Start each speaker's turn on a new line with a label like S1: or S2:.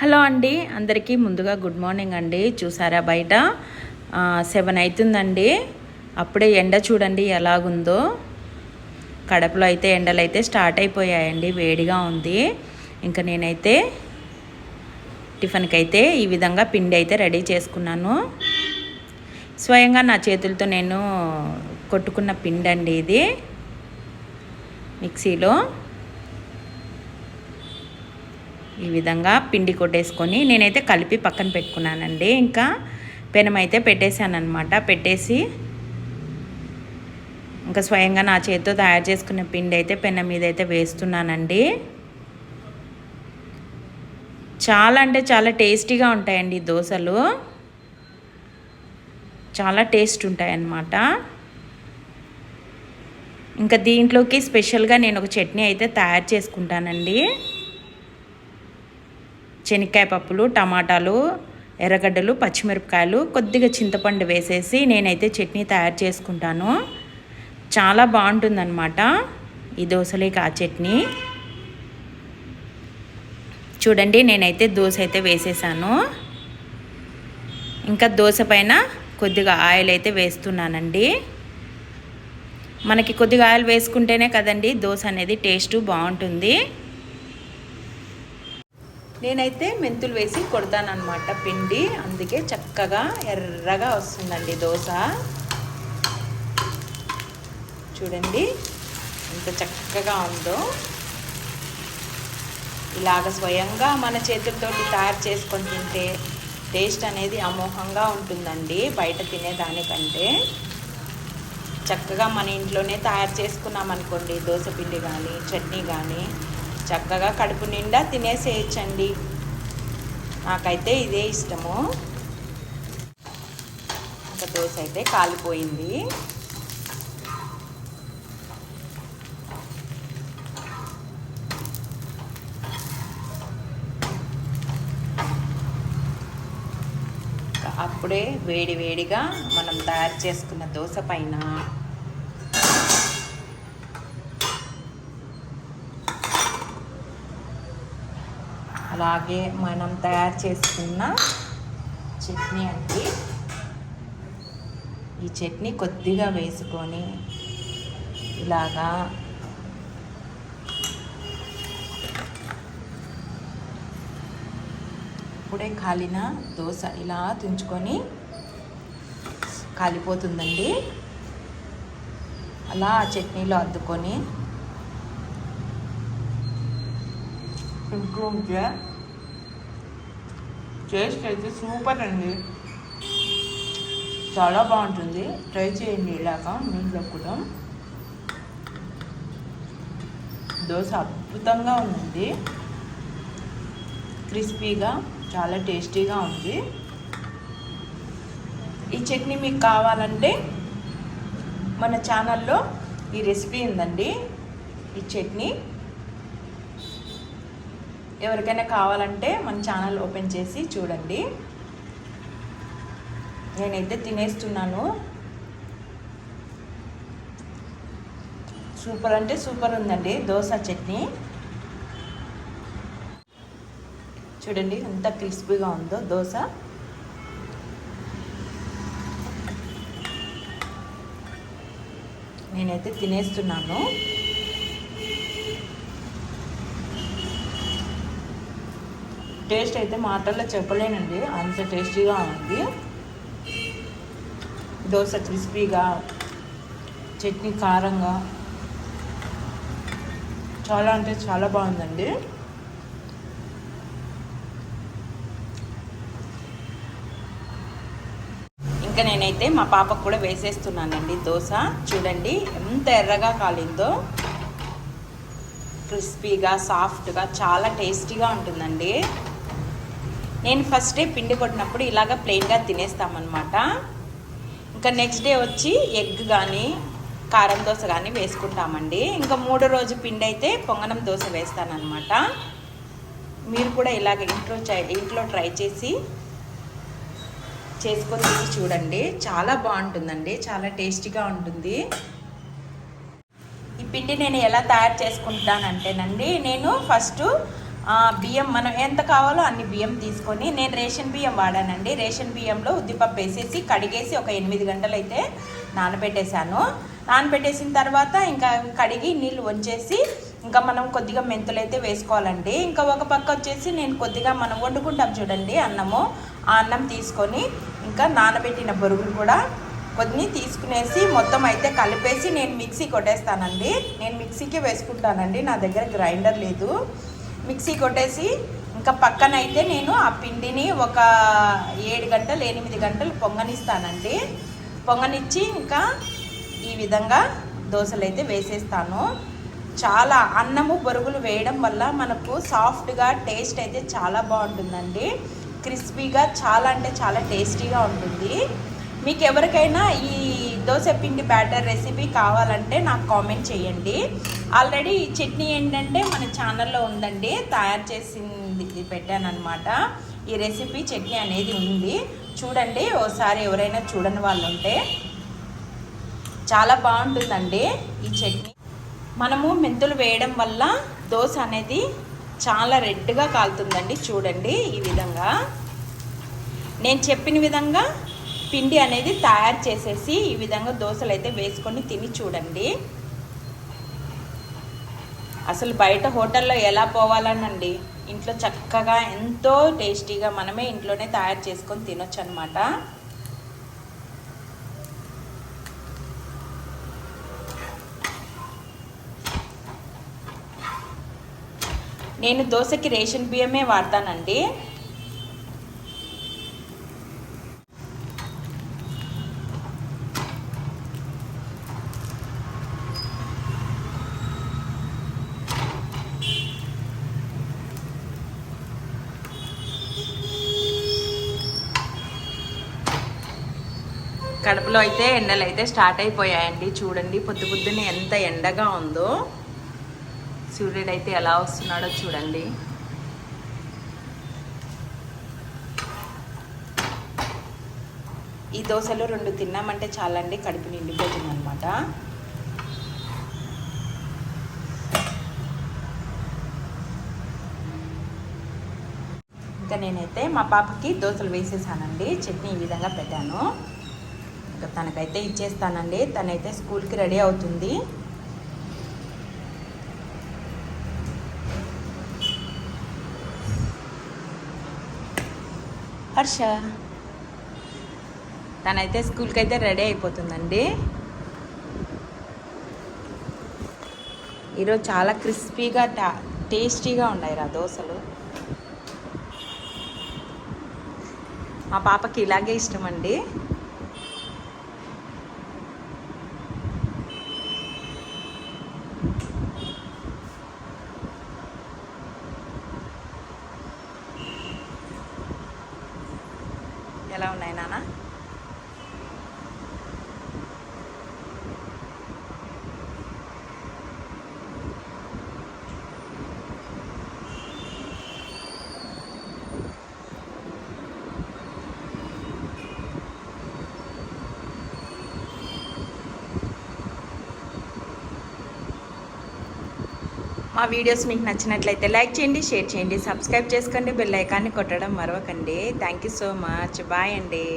S1: Hello అండి అందరికీ ముందుగా గుడ్ మార్నింగ్ అండి. చూసారా బయట? సెవెన్ అవుతుందండి అప్పుడే ఎండ చూడండి ఎలాగుందో. కడపలో అయితే ఎండలు అయితే స్టార్ట్ అయిపోయాయండి వేడిగా ఉంది. ఇంకా నేనైతే టిఫిన్కి అయితే ఈ విధంగా పిండి అయితే రెడీ చేసుకున్నాను. స్వయంగా నా చేతులతో నేను కొట్టుకున్న పిండి అండి ఇది మిక్సీలో. ఈ విధంగా పిండి కొట్టేసుకొని నేనైతే కలిపి పక్కన పెట్టుకున్నానండి. ఇంకా పెనం అయితే పెట్టేసి ఇంకా స్వయంగా నా చేతితో తయారు చేసుకున్న పిండి అయితే పెనం మీద అయితే వేస్తున్నానండి. చాలా అంటే చాలా టేస్టీగా ఉంటాయండి ఈ దోశలు. చాలా టేస్ట్ ఉంటాయన్నమాట. ఇంకా దీంట్లోకి స్పెషల్గా నేను ఒక చట్నీ అయితే తయారు చేసుకుంటానండి. శనక్కాయ పప్పులు టమాటాలు ఎర్రగడ్డలు పచ్చిమిరపకాయలు కొద్దిగా చింతపండు వేసేసి నేనైతే చట్నీ తయారు చేసుకుంటాను. చాలా బాగుంటుందన్నమాట ఈ దోశలేకి ఆ చట్నీ. చూడండి నేనైతే దోశ అయితే వేసేసాను. ఇంకా దోశ పైన కొద్దిగా ఆయిల్ అయితే వేస్తున్నానండి. మనకి కొద్దిగా ఆయిల్ వేసుకుంటేనే కదండి దోశ అనేది టేస్ట్ బాగుంటుంది. నేనైతే మెంతులు వేసి కొడతానమాట పిండి. అందుకే చక్కగా ఎర్రగా వస్తుందండి దోశ. చూడండి ఎంత చక్కగా ఉందో. ఇలాగ స్వయంగా మన చేతులతో తయారు చేసుకొని తింటే టేస్ట్ అనేది అమోఘంగా ఉంటుందండి బయట తినేదానికంటే చక్కగా మన ఇంట్లోనే తయారు చేసుకున్నాం అనుకోండి దోశ పిండి కానీ చట్నీ కానీ చక్కగా కడుపు నిండా తినేసేయచ్చండి. నాకైతే ఇదే ఇష్టము. ఒక దోశ అయితే కాలిపోయింది అప్పుడే వేడి వేడిగా మనం తయారు చేసుకున్న దోశ పైన అలాగే మనం తయారు చేసుకున్న చట్నీ అండి. ఈ చట్నీ కొద్దిగా వేసుకొని ఇలాగా ఇప్పుడే కాలిన దోశ ఇలా తుంచుకొని కాలిపోతుందండి. అలా ఆ చట్నీలో అద్దుకొని ఇంప్రూవ్గా టేస్ట్ అయితే సూపర్ అండి. చాలా బాగుంటుంది. ట్రై చేయండి ఇలాగా మీలో కూడా. దోశ అద్భుతంగా ఉందండి. క్రిస్పీగా చాలా టేస్టీగా ఉంది. ఈ చట్నీ మీకు కావాలంటే మన ఛానల్లో ఈ రెసిపీ ఉందండి. ఈ చట్నీ ఎవరికైనా కావాలంటే మన ఛానల్ ఓపెన్ చేసి చూడండి. నేనైతే తినేస్తున్నాను. సూపర్ అంటే సూపర్ ఉందండి దోశ చట్నీ. చూడండి ఎంత క్రిస్పీగా ఉందో దోశ. నేనైతే తినేస్తున్నాను. టేస్ట్ అయితే మాటల్లో చెప్పలేనండి. అంత టేస్టీగా ఉంది. దోశ క్రిస్పీగా చట్నీ కారంగా. చాలా అంటే చాలా బాగుందండి. ఇంకా నేనైతే మా పాపకు కూడా వేసేస్తున్నానండి దోశ. చూడండి ఎంత ఎర్రగా కాలిందో. క్రిస్పీగా సాఫ్ట్గా చాలా టేస్టీగా ఉంటుందండి. నేను ఫస్ట్ డే పిండి కొట్టినప్పుడు ఇలాగ ప్లెయిన్గా తినేస్తామన్నమాట. ఇంకా నెక్స్ట్ డే వచ్చి ఎగ్ కానీ కారం దోశ కానీ వేసుకుంటామండి. ఇంకా మూడో రోజు పిండి అయితే పొంగనం దోశ వేస్తానన్నమాట. మీరు కూడా ఇలాగ ఇంట్లో ఇంట్లో ట్రై చేసి చేసుకొని తీసి చూడండి. చాలా బాగుంటుందండి. చాలా టేస్టీగా ఉంటుంది. ఈ పిండి నేను ఎలా తయారు చేసుకుంటానంటేనండి నేను ఫస్ట్ బియ్యం మనం ఎంత కావాలో అన్ని బియ్యం తీసుకొని నేను రేషన్ బియ్యం వాడానండి. రేషన్ బియ్యంలో ఉద్దిపప్పు వేసేసి కడిగేసి ఒక ఎనిమిది గంటలు అయితే నానబెట్టేశాను. నానబెట్టేసిన తర్వాత ఇంకా కడిగి నీళ్ళు వంచేసి ఇంకా మనం కొద్దిగా మెంతులు అయితే వేసుకోవాలండి. ఇంకా ఒక పక్క వచ్చేసి నేను కొద్దిగా మనం వండుకుంటాం చూడండి అన్నము. ఆ అన్నం తీసుకొని ఇంకా నానబెట్టిన బొరుగులు కూడా కొన్ని తీసుకునేసి మొత్తం అయితే కలిపేసి నేను మిక్సీ కొట్టేస్తానండి. నేను మిక్సీకి వేసుకుంటానండి. నా దగ్గర గ్రైండర్ లేదు. మిక్సీ కొట్టేసి ఇంకా పక్కన అయితే నేను ఆ పిండిని ఒక ఏడు గంటలు ఎనిమిది గంటలు పొంగనిస్తానండి. పొంగనిచ్చి ఇంకా ఈ విధంగా దోశలు అయితే వేసేస్తాను. చాలా అన్నము బొరుగులు వేయడం వల్ల మనకు సాఫ్ట్గా టేస్ట్ అయితే చాలా బాగుంటుందండి. క్రిస్పీగా చాలా అంటే చాలా టేస్టీగా ఉంటుంది. మీకు ఎవరికైనా ఈ దోశ పిండి బ్యాటర్ రెసిపీ కావాలంటే నాకు కామెంట్ చేయండి. ఆల్రెడీ ఈ చట్నీ ఏంటంటే మన ఛానల్లో ఉందండి. తయారు చేసింది పెట్టాను అనమాట ఈ రెసిపీ చట్నీ అనేది ఉంది. చూడండి ఓసారి ఎవరైనా చూడని వాళ్ళు ఉంటే చాలా బాగుంటుందండి ఈ చట్నీ. మనము మెంతులు వేయడం వల్ల దోశ అనేది చాలా రెడ్గా కాలుతుందండి. చూడండి ఈ విధంగా. నేను చెప్పిన విధంగా పిండి అనేది తయారు చేసేసి ఈ విధంగా దోశలు అయితే వేసుకొని తిని చూడండి. అసలు బయట హోటల్లో ఎలా పోవాలనండి? ఇంట్లో చక్కగా ఎంతో టేస్టీగా మనమే ఇంట్లోనే తయారు చేసుకొని తినొచ్చు అనమాట నేను దోశకి రేషన్ బియ్యమే వాడతానండి. కడుపులో అయితే ఎండలు అయితే స్టార్ట్ అయిపోయాయండి. చూడండి పొద్దు పొద్దున్న ఎంత ఎండగా ఉందో. సూర్యుడు అయితే ఎలా వస్తున్నాడో చూడండి. ఈ దోశలు రెండు తిన్నామంటే చాలండి కడుపు నిండిపోతుంది అనమాట ఇంకా నేనైతే మా పాపకి దోశలు వేసేసానండి. చట్నీ ఈ విధంగా పెట్టాను. తనకైతే ఇచ్చేస్తానండి. తనైతే స్కూల్కి రెడీ అవుతుంది. హర్ష తనైతే స్కూల్కి అయితే రెడీ అయిపోతుందండి. ఈరోజు చాలా క్రిస్పీగా టా టేస్టీగా ఉన్నాయి రా దోశలు. మా పాపకి ఇలాగే ఇష్టం అండి ఎలా ఉన్నాయి నాన్న మా వీడియోస్ మీకు నచ్చినట్లయితే లైక్ చేయండి షేర్ చేయండి సబ్స్క్రైబ్ చేసుకోండి బెల్ ఐకాన్ని కొట్టడం మరవకండి. Thank you so much bye అండి.